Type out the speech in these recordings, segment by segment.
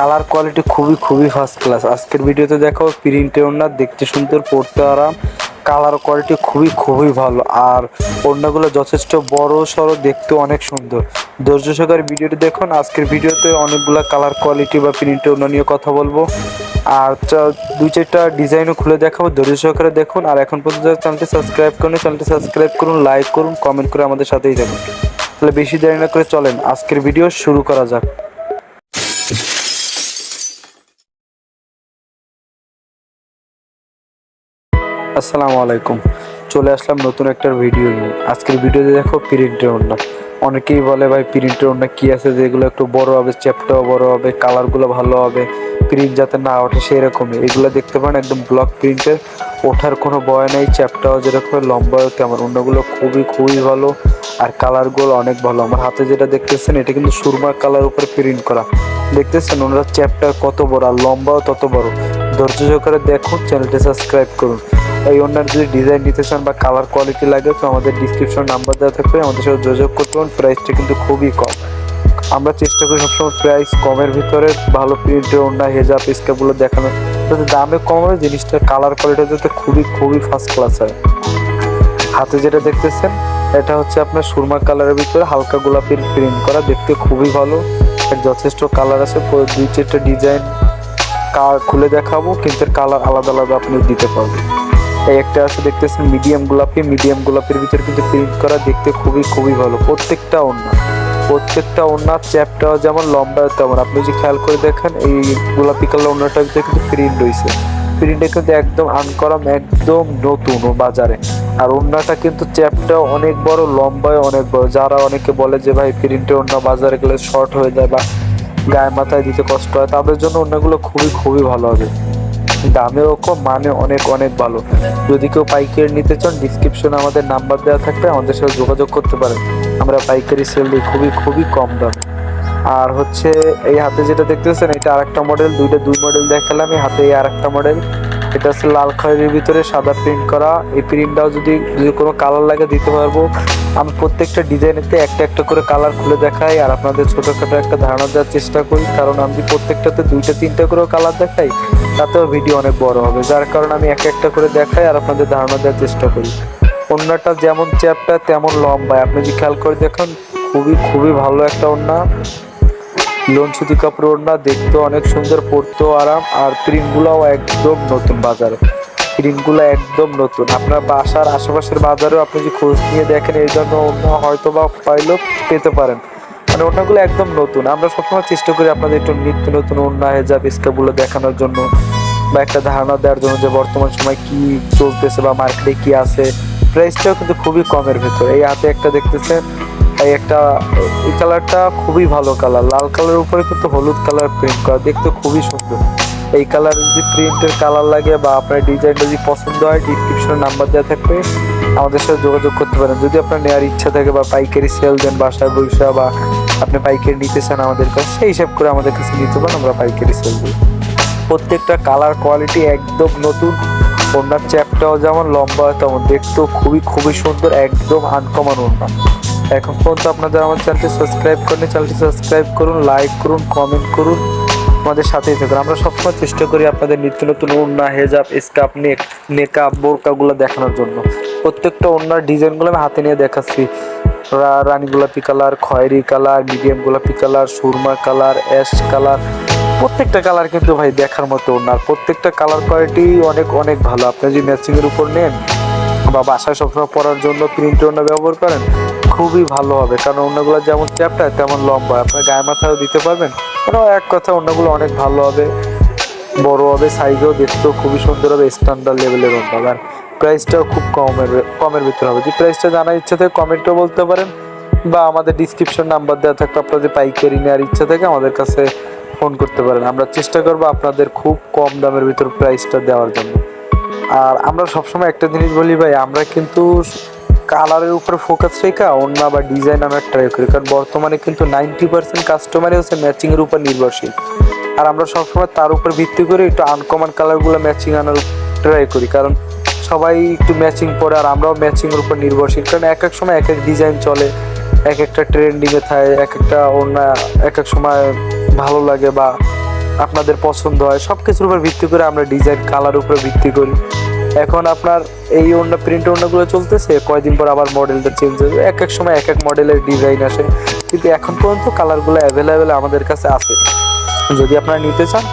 Colour quality খুবই খুবই first class আজকের ভিডিওতে দেখো প্রিন্টে ওনার দেখতে সুন্দর, পড়তে আরাম। কালার কোয়ালিটি খুবই খুবই ভালো। আর ওড়নাগুলো যথেষ্ট বড়, সড়ো দেখতে অনেক সুন্দর। ধৈর্য সহকারে ভিডিওটি দেখুন। আজকের ভিডিওতে অনেকগুলো কালার কোয়ালিটি বা প্রিন্টের ওড়না নিয়ে কথা বলব। আর দুই চারটা ডিজাইনও খুলে দেখাবো। ধৈর্য সহকারে দেখুন। আর এখন পর্যন্ত চ্যানেলটি সাবস্ক্রাইব করুন চ্যানেলটি সাবস্ক্রাইব করুন লাইক করুন কমেন্ট করে আমাদের সাথেই থাকুন। তাহলে বেশি দেরি না করে চলেন। আজকের ভিডিও শুরু করা যাক। আসসালামু আলাইকুম। চলে আসলাম নতুন একটা ভিডিও নিয়ে। আজকের ভিডিওতে দেখো প্রিন্টের ওড়না। অনেকেই বলে ভাই প্রিন্টের ওড়না কি আছে যেগুলো একটু বড় হবে চ্যাপটাও বড় হবে কালারগুলো ভালো হবে প্রিন্ট যাতে না ওঠে সেই রকমই এগুলো দেখতে পারেন একদম ব্লক প্রিন্টের ওঠার কোনো ভয় নেই চ্যাপটাও যেরকম লম্বাও তেমন। অন্যগুলো খুবই খুবই ভালো আর কালারগুলো অনেক ভালো। আমার হাতে যেটা দেখতেছেন, এটা কিন্তু সুরমা কালার উপরে প্রিন্ট করা। দেখতেছেন ওনারা চ্যাপটা কত বড় আর লম্বাও তত বড়। ধৈর্য সহকারে দেখুন, চ্যানেলটি সাবস্ক্রাইব করুন। এই অন্যান্য যদি ডিজাইন নিতে চান বা কালার কোয়ালিটি লাগে, তো আমাদের ডিসক্রিপশন নাম্বার দেওয়া থাকবে। আমাদের সাথে যোগাযোগ করতে পারেন প্রাইসটা কিন্তু খুবই কম। আমরা চেষ্টা করি সবসময় প্রাইস কমের ভিতরে ভালো প্রিন্টের অন্য হেজাব, স্কেপগুলো দেখানো যাতে দামে কম হয় জিনিসটার কালার কোয়ালিটি যাতে খুবই খুবই ফার্স্ট ক্লাস হয়। হাতে যেটা দেখতেছেন, এটা হচ্ছে আপনার সুরমা কালারের ভিতরে হালকা গোলাপির প্রিন্ট করা। দেখতে খুবই ভালো যথেষ্ট কালার আছে। দুই চারটা ডিজাইন খুলে দেখাবো, কিন্তু কালার আলাদা আলাদা আপনি দিতে পারবেন। এই একটা আছে দেখতেছেন মিডিয়াম গোলাপি মিডিয়াম গোলাপের ভিতরে কিন্তু প্রিন্ট করা দেখতে খুবই খুবই ভালো। প্রত্যেকটা ওড়না, প্রত্যেকটা ওড়নার চ্যাপটাও যেমন লম্বা তেমন আপনি যদি খেয়াল করে দেখেন, এই গোলাপি কালার ওড়নাটার ভিতরে কিন্তু প্রিন্ট রয়েছে। প্রিন্টটা কিন্তু একদম আনকরাম একদম নতুন বাজারে। আর ওড়নাটা কিন্তু চ্যাপটা অনেক বড়, লম্বায় অনেক বড়। যারা অনেকে বলে যে, ভাই প্রিন্টের ওড়না বাজারে গেলে শর্ট হয়ে যায় বা গায়ে মাথায় দিতে কষ্ট হয়, তাদের জন্য অন্যগুলো খুবই খুবই ভালো হবে। দামেও কম মানে অনেক অনেক ভালো। যদি কেউ পাইকারি নিতে চান ডিসক্রিপশনে আমাদের নাম্বার দেওয়া থাকবে, আমাদের সাথে যোগাযোগ করতে পারেন। আমরা পাইকারি সেল দিই খুবই খুবই কম দাম। আর হচ্ছে, এই হাতে যেটা দেখতেছেন, এটা আরেকটা মডেল দুইটা দুই মডেল দেখালাম, এই হাতে এই আরেকটা মডেল এটা হচ্ছে লাল খয়েরির ভিতরে সাদা প্রিন্ট করা। এই প্রিন্টটাও যদি যদি কোনো কালার লাগে দিতে পারব। আমি প্রত্যেকটা ডিজাইনেতে একটা একটা করে কালার খুলে দেখাই, আর আপনাদের ছোটোখাটো একটা ধারণা দেওয়ার চেষ্টা করি। কারণ আমি প্রত্যেকটাতে দুইটা, তিনটা করেও কালার দেখাই, তাতেও ভিডিও অনেক বড় হবে। যার কারণে আমি একটা একটা করে দেখাই আর আপনাদের ধারণা দেওয়ার চেষ্টা করি। অন্যটা যেমন চ্যাপটা তেমন লম্বা আপনি যদি খেয়াল করে দেখুন, খুবই খুবই ভালো একটা ওড়না লোন কাপড় ওড়না দেখতে অনেক সুন্দর, পরতেও আরাম, আর প্রিন্টগুলোও একদম নতুন বাজারে। প্রিন্টগুলো একদম নতুন। আপনার বাসার আশেপাশের বাজারেও আপনি যদি খোঁজ নিয়ে দেখেন, এই জন্য অন্য হয়তো বা পাইলেও পেতে পারেন। মানে ওড়নাগুলো একদম নতুন। আমরা সবসময় চেষ্টা করি আপনাদের একটু নিত্য নতুন ওড়না, হেজাব স্কাপগুলো দেখানোর জন্য, বা একটা ধারণা দেওয়ার জন্য যে বর্তমান সময় কি চলতেছে বা মার্কেটে কি আছে। প্রাইসটাও কিন্তু খুবই কমের ভেতরে। এই হাতে একটা দেখতেছেন এই একটা, এই কালারটা খুবই ভালো কালার লাল কালারের উপরে কিন্তু হলুদ কালার প্রিন্ট করা, দেখতে খুবই সুন্দর। এই কালার যদি প্রিন্টের কালার লাগে বা আপনার ডিজাইনটা যদি পছন্দ হয় ডিসক্রিপশনে নাম্বার দেওয়া থাকবে। আমাদের সাথে যোগাযোগ করতে পারেন। যদি আপনার নেওয়ার ইচ্ছা থাকে বা পাইকারি সেল দেন বাসায় বৈশা বা আপনি পাইকারি নিতে চান আমাদের কাছে, সেই হিসাব করে আমাদের কাছে নিতে পারেন, আমরা পাইকারি সেল দিই প্রত্যেকটা কালার কোয়ালিটি একদম নতুন। ওনার চ্যাপটাও যেমন লম্বা তেমন, দেখতেও খুবই খুবই সুন্দর, একদম আনকমন ওড়না। এখন পর্যন্ত আপনারা আমার চ্যানেলটি সাবস্ক্রাইব করেন চ্যানেলটি সাবস্ক্রাইব করুন, লাইক করুন, কমেন্ট করুন। আমাদের সাথেই থাকুন। আমরা সবসময় চেষ্টা করি আপনাদের নিত্য নতুন ওড়না, হেজাব স্কাপ নেক মেকআপ বোরকাগুলো দেখানোর জন্য। প্রত্যেকটা ওড়নার ডিজাইনগুলো আমি হাতে নিয়ে দেখাচ্ছি। রানী গোলাপি কালার, খয়েরি কালার, মিডিয়াম গোলাপি কালার, সুরমা কালার, অ্যাশ কালার। প্রত্যেকটা কালার কিন্তু ভাই দেখার মতো ওনার প্রত্যেকটা কালার কোয়ালিটি অনেক অনেক ভালো। আপনি যদি ম্যাচিং এর উপর নেন বা বাসায় সবসময় পরার জন্য প্রিন্ট ওনা ব্যবহার করেন, খুবই ভালো হবে। কারণ অন্যগুলো যেমন চ্যাপটা তেমন লম্বা। আপনার গায়ে মাথাও দিতে পারবেন। মানে এক কথা অন্যগুলো অনেক ভালো হবে, বড় হবে, সাইজও দেখতেও খুবই সুন্দর হবে স্ট্যান্ডার্ড লেভেলের হবে আর প্রাইসটাও খুব কমের কমের ভিতরে হবে। যদি প্রাইসটা জানার ইচ্ছা থাকে কমেন্টও বলতে পারেন। বা আমাদের ডিসক্রিপশন নাম্বার দেওয়া থাকবে আপনাদের পাইকারি নেওয়ার ইচ্ছা থেকে, আমাদের কাছে ফোন করতে পারেন। আমরা চেষ্টা করব আপনাদের খুব কম দামের ভিতর প্রাইসটা দেওয়ার জন্য। আর আমরা সবসময় একটা জিনিস বলি ভাই, আমরা কিন্তু কালারের উপরে ফোকাস রেখা অন্য বা ডিজাইন আমরা ট্রাই করি। কারণ বর্তমানে কিন্তু নাইনটি পার্সেন্ট কাস্টমারই হচ্ছে ম্যাচিংয়ের উপর নির্ভরশীল। আর আমরা সবসময় তার উপর ভিত্তি করে একটু আনকমন কালারগুলো ম্যাচিং আনার ট্রাই করি। কারণ সবাই একটু ম্যাচিং পরে আর আমরাও ম্যাচিংয়ের উপর নির্ভরশীল। কারণ এক এক সময় এক এক ডিজাইন চলে, এক একটা ট্রেন্ডিংয়ে থাকে, এক একটা অন্য এক এক সময় ভালো লাগে বা আপনাদের পছন্দ হয় সব কিছুর উপর ভিত্তি করে আমরা ডিজাইন কালার উপরে ভিত্তি করি। এখন আপনার এই ওড়না প্রিন্ট ওড়নাগুলো চলতেছে, কয়দিন পর আবার মডেলটা চেঞ্জ হবে। এক এক সময় এক এক মডেলের ডিজাইন আসে। কিন্তু এখন পর্যন্ত কালারগুলো অ্যাভেলেবেল আমাদের কাছে আছে। যদি আপনারা নিতে চান,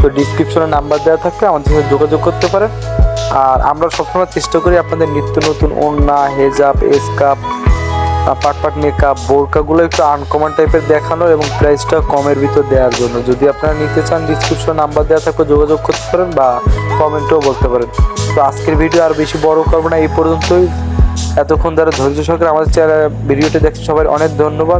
তো ডিসক্রিপশনে নাম্বার দেওয়া থাকবে, আমাদের সাথে যোগাযোগ করতে পারেন। আর আমরা সবসময় চেষ্টা করি আপনাদের নিত্য নতুন ওড়না হেজাব এসকাপ পাট পাট মেকআপ বোরকাগুলো একটু আনকমন টাইপের দেখানো এবং প্রাইসটা কমের ভিতর দেওয়ার জন্য। যদি আপনারা নিতে চান ডিসক্রিপশন নাম্বার দেওয়া থাকলে যোগাযোগ করতে পারেন বা কমেন্টও বলতে পারেন। তো আজকের ভিডিও আর বেশি বড় করব না, এই পর্যন্তই। এতক্ষণ ধরে ধৈর্য সহকারে আমাদের চ্যানেল ভিডিওটি দেখছে সবাই, অনেক ধন্যবাদ।